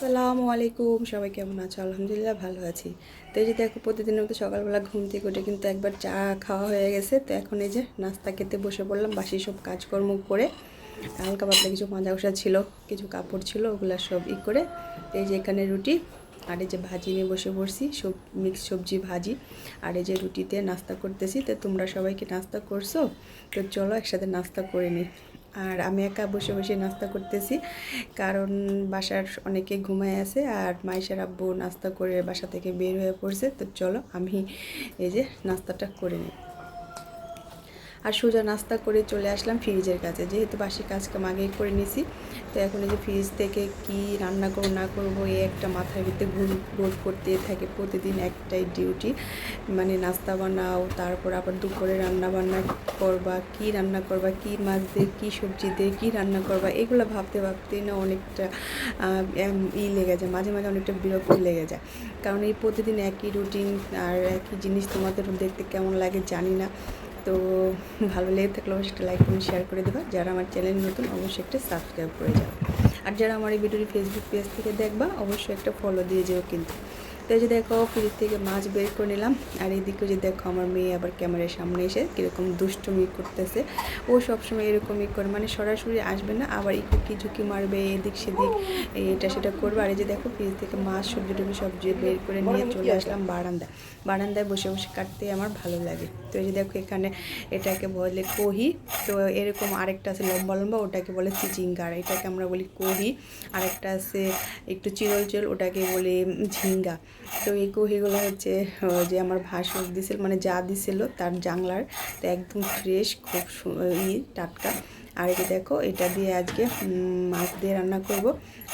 আসসালামু আলাইকুম। সবাই কেমন আছো? আলহামদুলিল্লাহ ভালো আছি। তো এই যে দেখো, প্রতিদিনের মতো সকালবেলা ঘুম থেকে উঠে কিন্তু একবার চা খাওয়া হয়ে গেছে। তো এখন এই যে নাস্তা খেতে বসে পড়লাম, বাসি সব কাজকর্ম করে। হালকা পাতলা কিছু মাজা উষা ছিল, কিছু কাপড় ছিল, ওগুলো সব ই করে। এই যে এখানে রুটি আর এই যে ভাজি নিয়ে বসে পড়ছি, সব মিক্স সবজি, ভাজি। আর এই যে রুটিতে নাস্তা করতেছি। তো তোমরা সবাইকে নাস্তা করছ? তো চলো একসাথে নাস্তা করে নিই। আর আমি একা বসে বসে নাস্তা করতেছি। কারণ বাসার অনেকে ঘুমায় আছে আর মাইশার আব্বু নাস্তা করে বাসা থেকে বের হয়ে পড়ছে। তো চলো আমি এই যে নাস্তাটা করে নিই। আর সোজা নাস্তা করে চলে আসলাম ফ্রিজের কাছে। যেহেতু বাসি কাজ কাম আগেই করে নিছি, তো এখন এই যে ফ্রিজ থেকে কি রান্না করব, না করব এই একটা মাথার ভিতরে ঘুম রোদ করতে থাকে প্রতিদিন একটাই ডিউটি মানে নাস্তা বানাও, তারপর আবার দুপুরে রান্না বান্না করবা, কি রান্না করবা, কি মাছ দিয়ে, কী সবজি দিয়ে, কী রান্না করবা, এগুলো ভাবতে ভাবতে না অনেকটা ই লেগে যায়, মাঝে মাঝে অনেকটা বিরক্ত লেগে যায়। কারণ এই প্রতিদিন একই রুটিন আর একই জিনিস তোমাদের দেখতে কেমন লাগে জানি না। তো ভালো লেগে থাকলে অবশ্যই একটা লাইক কমেন্ট শেয়ার করে দেবা। যারা আমার চ্যানেল নতুন, অবশ্যই একটা সাবস্ক্রাইব করে যাও। আর যারা আমার এই ভিডিওটি ফেসবুক পেজ থেকে দেখবা, অবশ্যই একটা ফলো দিয়ে যেও কিন্তু। তো যে দেখো, ফ্রিজ থেকে মাছ বের করে নিলাম। আর এইদিকে যে দেখো, আমার মেয়ে আবার ক্যামেরার সামনে এসে কীরকম দুষ্টুমি করতেছে। ও সবসময় এরকমই করে মানে সরাসরি আসবে না, আবার একটু কি ঝুঁকি মারবে, এদিক সেদিক, এটা সেটা করবে। আর এই যে দেখো, ফ্রিজ থেকে মাছ, সবজি টবজি সবজি বের করে নিয়ে চলে আসলাম বারান্দায়। বারান্দায় বসে বসে কাটতে আমার ভালো লাগে। তো এই যে দেখো এখানে এটাকে বলে কোহি। তো এরকম আরেকটা আছে লম্বা লম্বা, ওটাকে বলে চিচিঙ্গার। এটাকে আমরা বলি কহি। আরেকটা আছে একটু চিরল চিরল, ওটাকে বলে ঝিঙ্গা। তো এই কোহিগুলো হচ্ছে যে আমার ভাসুর দিছিল মানে যা দিছিল তার জাংলার তো একদম ফ্রেশ খুব ই, টাটকা। আর এই দেখো, এটা দিয়ে আজকে মাছ দিয়ে রান্না করব।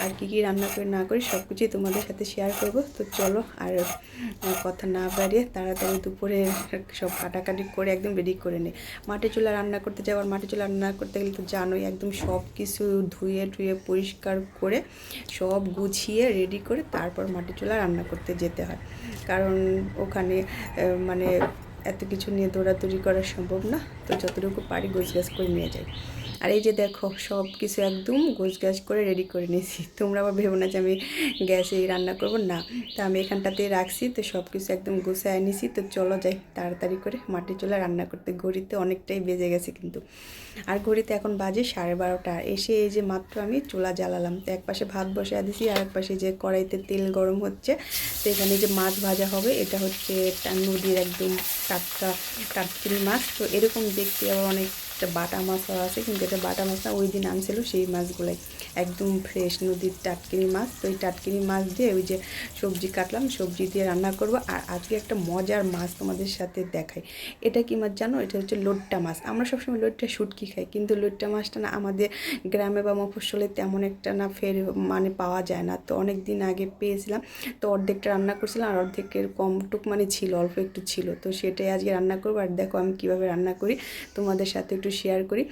আর কি কি রান্না করে না করি সব কিছুই তোমাদের সাথে শেয়ার করব। তো চলো, আর কথা না বাড়িয়ে তাড়াতাড়ি দুপুরে সব কাটাকাটি করে একদম রেডি করে নে। মাটি চুলা রান্না করতে যাও, আর মাটি চুলা রান্না করতে গেলে তো জানোই একদম সব কিছু ধুয়ে টুয়ে পরিষ্কার করে সব গুছিয়ে রেডি করে তারপর মাটি চুলা রান্না করতে যেতে হয়। কারণ ওখানে মানে এত কিছু নিয়ে দৌড়াদৌড়ি করা সম্ভব না। তো যতটুকু পারি গোছগাছ করে নিয়ে যাই। আর এই যে দেখো সব কিছু একদম গোছগাছ করে রেডি করে নিয়েছি। তোমরা আবার ভেবো না যে আমি গ্যাসে রান্না করব? না। তো আমি এখানটাতে রাখছি, তো সব কিছু একদম গুছায় নিছি। তো চলো যাই, তাড়াতাড়ি করে মাটি চুলা রান্না করতে। ঘড়িতে অনেকটাই বেজে গেছে কিন্তু। আর ঘড়িতে এখন বাজে সাড়ে বারোটা। এসে এই যে মাত্র আমি চুলা জ্বালালাম। তো এক পাশে ভাত বসে দিছি, আর এক পাশে যে কড়াইতে তেল গরম হচ্ছে, তো এখানে যে মাছ ভাজা হবে, এটা হচ্ছে নদীর একদম টাটকা টাটকিরি মাছ। তো এরকম দেখতে আবার অনেকটা বাটা মাছও আছে, কিন্তু এটা বাটা মাছ না, ওই দিন আনছিল সেই মাছগুলাই। একদম ফ্রেশ নদীর টাটকিনি মাছ। তো এই টাটকিনি মাছ দিয়ে ওই যে সবজি কাটলাম, সবজি দিয়ে রান্না করব। আর আজকে একটা মজার মাছ তোমাদের সাথে দেখাই। এটা কি মাছ জানো? এটা হচ্ছে লোট্টা মাছ। আমরা সবসময় লোট্টা শুটকি খাই, কিন্তু লোট্টা মাছটা না আমাদের গ্রামে বা মফস্বলে তেমন একটা না ফের মানে পাওয়া যায় না। তো অনেক দিন আগে পেয়েছিলাম, তো অর্ধেকটা রান্না করছিলাম আর অর্ধেকের কমটুক মানে ছিল, অল্প একটু ছিল। তো সেটাই আজকে রান্না করব। আর দেখো আমি কীভাবে রান্না করি, তোমাদের সাথে একটু শেয়ার করি।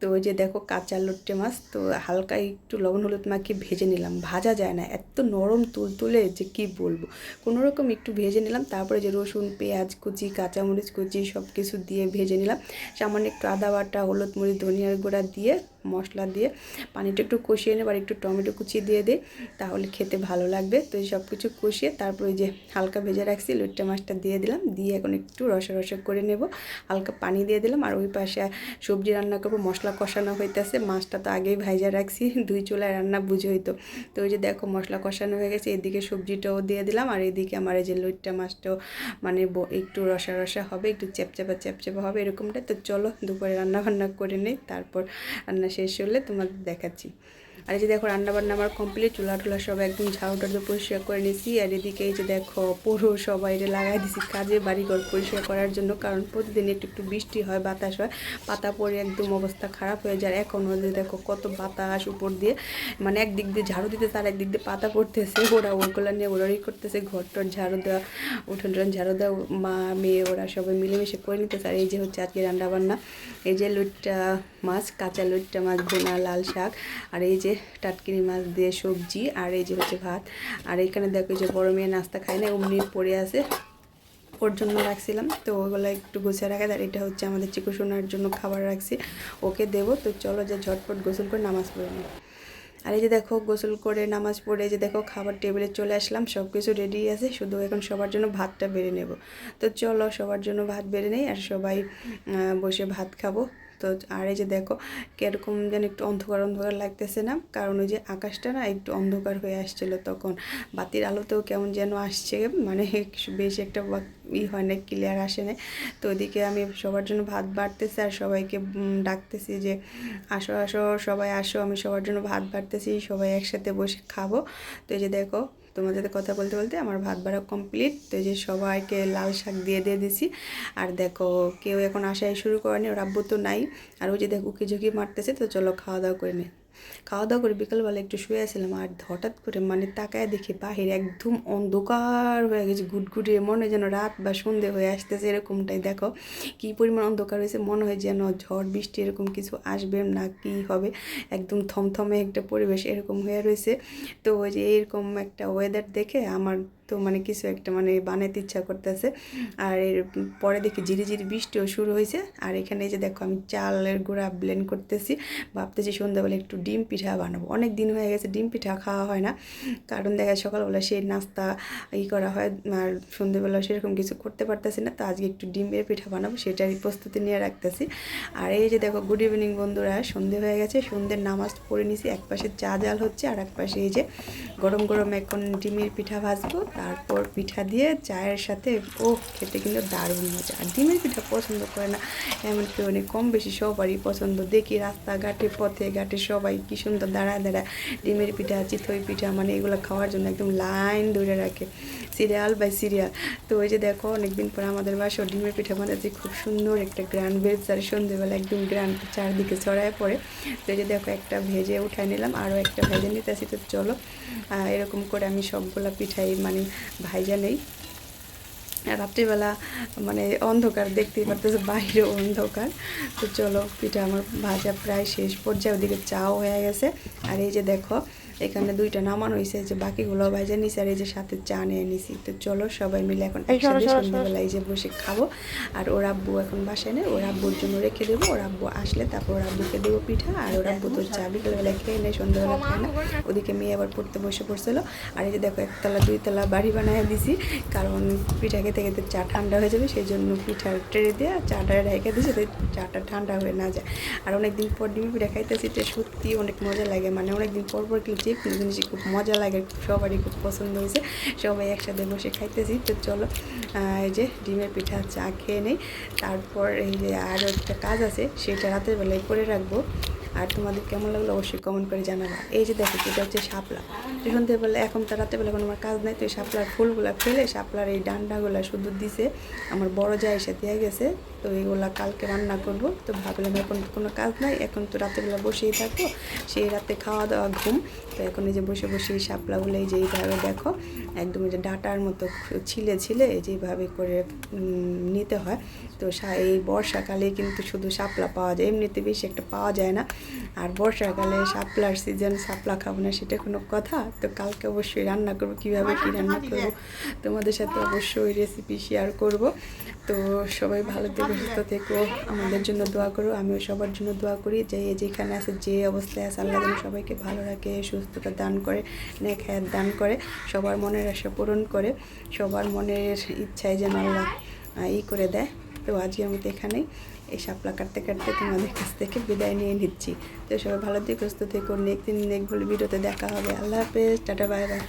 তো যে দেখো কাঁচা লোট্টে মাছ, তো হালকা একটু লবণ হলুদ মাখিয়ে ভেজে নিলাম। ভাজা যায় না, এত নরম তুলতুলে যে কি বলব। কোনো রকম একটু ভেজে নিলাম, তারপরে যে রসুন, পেঁয়াজ কুচি, কাঁচামরিচ কুচি সব কিছু দিয়ে ভেজে নিলাম। সামান্য একটু আদা বাটা, হলুদ মরিচ, ধনিয়ার গুঁড়া দিয়ে মশলা দিয়ে পানিটা একটু কষিয়ে নেব আর একটু টমেটো কুচি দিয়ে দিই, তাহলে খেতে ভালো লাগবে। তো সব কিছু কষিয়ে তারপরে ওই যে হালকা ভেজে রাখছি, লুট্টা মাছটা দিয়ে দিলাম, দিয়ে এখন একটু রসা রসা করে নেব। হালকা পানি দিয়ে দিলাম আর ওই পাশে সবজি রান্না করব, মশলা কষানো হইতেছে, মাছটা তো আগেই ভাইজা রাখছি, দুই চুলায় রান্না বুঝে হইতো তো ওই যে দেখো মশলা কষানো হয়ে গেছে, এদিকে সবজিটাও দিয়ে দিলাম আর এদিকে আমার এই যে লুট্টা মাছটাও মানে একটু রসা রসা হবে, একটু চ্যাপচাপা চ্যাপচাপা হবে এরকমটা। তো চলো দুপুরে রান্না বান্না করে নেই, তারপর রান্না শেষ হলে তোমাদের দেখাচ্ছি। আর এই যে দেখো রান্না বান্না আমার কমপ্লিট চুলা টুলা সব একদম ঝাড়ু টাড়ু পরিষ্কার করে নিয়েছি। আর এদিকে এই যে দেখো, পুরো সবাই লাগাই দিছি কাজে, বাড়িঘর পরিষ্কার করার জন্য, কারণ প্রতিদিন একটু একটু বৃষ্টি হয়, বাতাস হয়, পাতা পড়ে একদম অবস্থা খারাপ হয়ে যায়। এখন ওদের দেখো কত বাতাস উপর দিয়ে মানে একদিক দিয়ে ঝাড়ু দিতে তার একদিক দিয়ে পাতা পড়তেছে। ওরা ওগুলো নিয়ে ওরাই করতেছে ঘর টর ঝাড়ু দেওয়া উঠোন টুঠোন ঝাড়ু দেওয়া, মা, মেয়ে ওরা সবাই মিলেমিশে করে নিতেছে। আর এই যে হচ্ছে আজকে রান্না বান্না এই যে লুটটা মাছ, কাঁচা লুটটা মাছ বোনা লাল শাক, আর এই যে টাটকিনি মাছ দিয়ে সবজি আর এই যে হচ্ছে ভাত। আর এখানে দেখো যে বড় মেয়ে নাস্তা খায় না, অমনি পড়ে আছে। ওর জন্য রাখছিলাম, তো ওগুলো একটু গুছিয়ে রাখা। আর এটা হচ্ছে আমাদের চিকু সোনার জন্য খাবার রাখছি। ওকে দেবো, তো চলো যে ঝটপট গোসল করে নামাজ পড়ে আর এই যে দেখো, গোসল করে নামাজ পড়ে যে দেখো, খাবার টেবিলে চলে আসলাম সব কিছু রেডি আছে, শুধু এখন সবার জন্য ভাতটা বেড়ে নেব। তো চলো, সবার জন্য ভাত বেড়ে নেই, আর সবাই বসে ভাত খাব। তো আর এই যে দেখো, কীরকম যেন একটু অন্ধকার অন্ধকার লাগতেছে না? কারণ ওই যে আকাশটা না একটু অন্ধকার হয়ে আসছিল তখন। বাতির আলোতেও কেমন যেন আসছে মানে বেশি একটা ই হয় না ক্লিয়ার আসে না তো ওইদিকে আমি সবার জন্য ভাত বাড়তেছি আর সবাইকে ডাকতেছি যে, আসো আসো, সবাই আসো, আমি সবার জন্য ভাত বাড়তেছি, সবাই একসাথে বসে খাব। তো এই যে দেখো তোমার সাথে কথা বলতে বলতে আমার ভাত বাড়া কমপ্লিট তো এই যে সবাইকে লাল শাক দিয়ে দিয়ে দিছি। আর দেখো, কেউ এখন আসাই শুরু করেনি, ওর আব্বু তো নাই। আর ওই যে দেখো, উকি ঝুঁকি মারতেছে, তো চলো খাওয়া দাওয়া করে নে। খাওয়া দাওয়া করে বিকালবেলা একটু শুয়ে আসলাম আর হঠাৎ করে মানে তাকায় দেখি বাহিরে একদম অন্ধকার হয়ে গেছে গুটগুটিয়ে মনে হয় যেন রাত বা সন্ধে হয়ে আসতেছে এরকমটাই। দেখো কি পরিমাণ অন্ধকার হয়েছে, মনে হয় যেন ঝড়, বৃষ্টি এরকম কিছু আসবে না কি হবে। একদম থমথমে একটা পরিবেশ এরকম হয়ে রয়েছে। তো ওই যে এরকম একটা ওয়েদার দেখে আমার তো মানে কিছু একটা মানে বানাইতে ইচ্ছা করতেছে। আর এর পরে দেখি ঝিরি ঝিরি বৃষ্টিও শুরু হয়েছে। আর এখানে এই যে দেখো আমি চালের গুঁড়া ব্লেন্ড করতেছি। ভাবতেছি সন্ধ্যাবেলা একটু ডিম পিঠা বানাবো। অনেক দিন হয়ে গেছে ডিম পিঠা খাওয়া হয় না। কারণ দেখা সকালবেলা সেই নাস্তা ই করা হয় আর সন্ধ্যেবেলা সেরকম কিছু করতে পারতেছি না। তো আজকে একটু ডিমের পিঠা বানাবো সেটারই প্রস্তুতি নিয়ে রাখতেছি। আর এই যে দেখো গুড ইভিনিং বন্ধুরা, সন্ধে হয়ে গেছে। সন্ধ্যের নামাজ পড়ে নিছি। এক পাশে চা জাল হচ্ছে আর এক পাশে এই যে গরম গরম এখন ডিমের পিঠা ভাজবো। তারপর পিঠা দিয়ে চায়ের সাথে ও খেতে কিন্তু দারুণ মজা। আর ডিমের পিঠা পছন্দ করে না, এমনকি অনেক কম বেশি সবারই পছন্দ। দেখি রাস্তাঘাটে, পথে ঘাটে সবাই কী সুন্দর দাঁড়ায় দাঁড়ায় ডিমের পিঠা, চিতই পিঠা মানে এগুলো খাওয়ার জন্য একদম লাইন ধরে রাখে, সিরিয়াল বাই সিরিয়াল। তো ওই যে দেখো, অনেকদিন পর আমাদের বাসাও ডিমের পিঠা বানাচ্ছি, খুব সুন্দর একটা গ্র্যান্ড ভেজ, আর সন্ধ্যেবেলা একদম গ্র্যান্ড চারদিকে ছড়ায় পড়ে। তো এই যে দেখো, একটা ভেজে উঠায় নিলাম আরও একটা ভেজে নিতেছি, তো চলো এরকম করে আমি সবগুলা পিঠাই মানে ভাইজা নেই রাত্রিবেলা মানে অন্ধকার, দেখতেই পারতেছে বাইরে অন্ধকার। তো চলো, পিঠা আমার ভাজা প্রায় শেষ পর্যায়ে, ওদিকে চাও হয়ে গেছে। আর এই যে দেখো এখানে দুইটা নামানো হয়েছে যে বাকিগুলো ভাজা নিছি আর এই যে সাথে চা নিয়ে নিছি। তো চলো সবাই মিলে এখন একসাথে সন্ধ্যাবেলা এই যে বসে খাব। আর ওর আব্বু এখন বাসায় নেই ওর আব্বুর জন্য রেখে দেবো। ওর আব্বু আসলে তারপর ওর আব্বুকে দেবো পিঠা আর ওর আব্বু তো চা বিকেলবেলা খেয়ে নেয় সন্ধ্যাবেলা খায় না। ওদিকে মেয়ে আবার পড়তে বসে পড়ছিল। আর এই যে দেখো একতলা দুইতলা বাড়ি বানিয়ে দিছি কারণ পিঠা খেতে খেতে চা ঠান্ডা হয়ে যাবে সেই জন্য পিঠার ট্রে দিয়ে চাটা রেখে দিয়েছি যাতে চাটা ঠান্ডা হয়ে না যায়। আর অনেকদিন পর ডিমি পিঠা খাইতেছি এটা সত্যি অনেক মজা লাগে মানে অনেকদিন পর পর খেলে কোনো জিনিসই খুব মজা লাগে, সবারই খুব পছন্দ হয়েছে। সবাই একসাথে বসে খাইতেছি, তো চলো। এই যে ডিমের পিঠা চা খেয়ে নেই। তারপর এই যে আরও একটা কাজ আছে, সেটা রাতের বেলায় করে রাখব। আর তোমাদের কেমন লাগল অবশ্যই কমেন্ট করে জানাবা। এই যে দেখো, এটা হচ্ছে শাপলা। সন্ধ্যেবেলা, এখন তো রাতেবেলা কোনো আমার কাজ নাই, তো এই শাপলার ফুলগুলা ফেলে শাপলার এই ডান্ডাগুলা শুধু দিছে। আমার বড় যা এসে দিয়ে গেছে, তো এইগুলা কালকে রান্না করব। তো ভাবলাম এখন কোনো কাজ নাই, এখন তো রাতেবেলা বসেই থাকব। সেই রাতে খাওয়া দাওয়া, ঘুম। তো এখন এই যে বসে বসে এই শাপলাগুলো এই যে এইভাবে দেখো, একদম এই যে ডাটার মতো ছিলে ছিলে, এই যেভাবে করে নিতে হয়। তো এই বর্ষাকালে কিন্তু শুধু শাপলা পাওয়া যায়, এমনিতে বেশি একটা পাওয়া যায় না। আর বর্ষাকালে শাপলার সিজন শাপলা খাব না সেটা কোনো কথা? তো কালকে অবশ্যই রান্না করব, কীভাবে কী রান্না করব? তোমাদের সাথে অবশ্যই রেসিপি শেয়ার করব। তো সবাই ভালো থেকো, সুস্থ থেকো, আমাদের জন্য দোয়া করো, আমিও সবার জন্য দোয়া করি। যে যেখানে আছে, যে অবস্থায় আছে, আল্লাহ সবাইকে ভালো রাখে, সুস্থতা দান করে, নেক হায়াত দান করে, সবার মনের আশা পূরণ করে, সবার মনের ইচ্ছায় যেন আল্লাহ ই করে দেয়। তো আজকের মতো এখানেই। এই শাপলা কাটতে কাটতে তোমাদের কাছ থেকে বিদায় নিয়ে নিচ্ছি। তো সবাই ভালো থেকে, সুস্থ থেকো। নেক দিন নেক বলে ভিডিওতে দেখা হবে। আল্লাহ হাফেজ। Tata, bye bye.